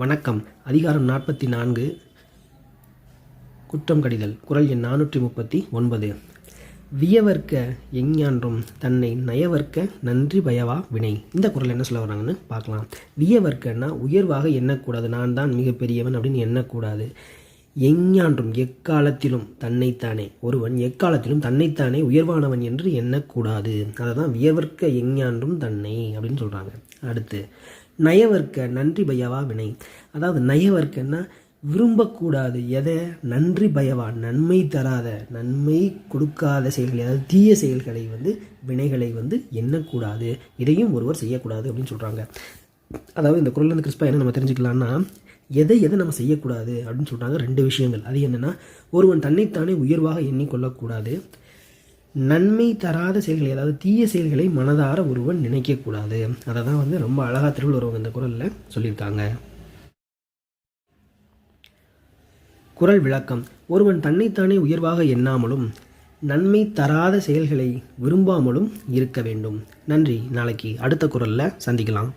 வணக்கம். அதிகாரம் நாற்பத்தி நான்கு குற்றம் கடிதல். குரல் எண் நானூற்றி முப்பத்தி ஒன்பது வியவர்க்க எஞ்ஞான்றும் தன்னை நயவர்க்க நன்றி பயவா வினை. இந்த குரல் என்ன சொல்ல வராங்கன்னு பார்க்கலாம். வியவர்க்கன்னா உயர்வாக எண்ணக்கூடாது. நான் தான் மிகப்பெரியவன் அப்படின்னு எண்ணக்கூடாது. எஞ்ஞான்றும் எக்காலத்திலும் தன்னைத்தானே. ஒருவன் எக்காலத்திலும் தன்னைத்தானே உயர்வானவன் என்று எண்ணக்கூடாது. அதை தான் வியவர்க்க எஞ்ஞான்றும் தன்னை அப்படின்னு சொல்கிறாங்க அடுத்து நயவர்க்க நன்றி பயவா வினை. அதாவது நயவர்க்கன்னா விரும்பக்கூடாது. எதை? நன்றி பயவா நன்மை தராத நன்மை கொடுக்காத செயல்களை அதாவது தீய செயல்களை வந்து வினைகளை வந்து எண்ணக்கூடாது. இதையும் ஒருவர் செய்யக்கூடாது அப்படின்னு சொல்கிறாங்க அதாவது இந்த குரல்லேருந்து கிறிஸ்பாக கிறிஸ்பா என்ன நம்ம தெரிஞ்சுக்கலாம்னா எதை எதை நம்ம செய்யக்கூடாது அப்படின்னு சொல்கிறாங்க ரெண்டு விஷயங்கள். அது என்னென்னா ஒருவன் தன்னைத்தானே உயர்வாக எண்ணிக்கொள்ளக்கூடாது. நன்மை தராத செயல்களை அதாவது தீய செயல்களை மனதார ஒருவன் நினைக்கக்கூடாது. அதை தான் வந்து ரொம்ப அழகாக திருவள்ளுவர் இந்த குரலில் சொல்லியிருக்காங்க. குரல் விளக்கம். ஒருவன் தன்னைத்தானே உயர்வாக எண்ணாமலும் நன்மை தராத செயல்களை விரும்பாமலும் இருக்க வேண்டும். நன்றி. நாளைக்கு அடுத்த குரலில் சந்திக்கலாம்.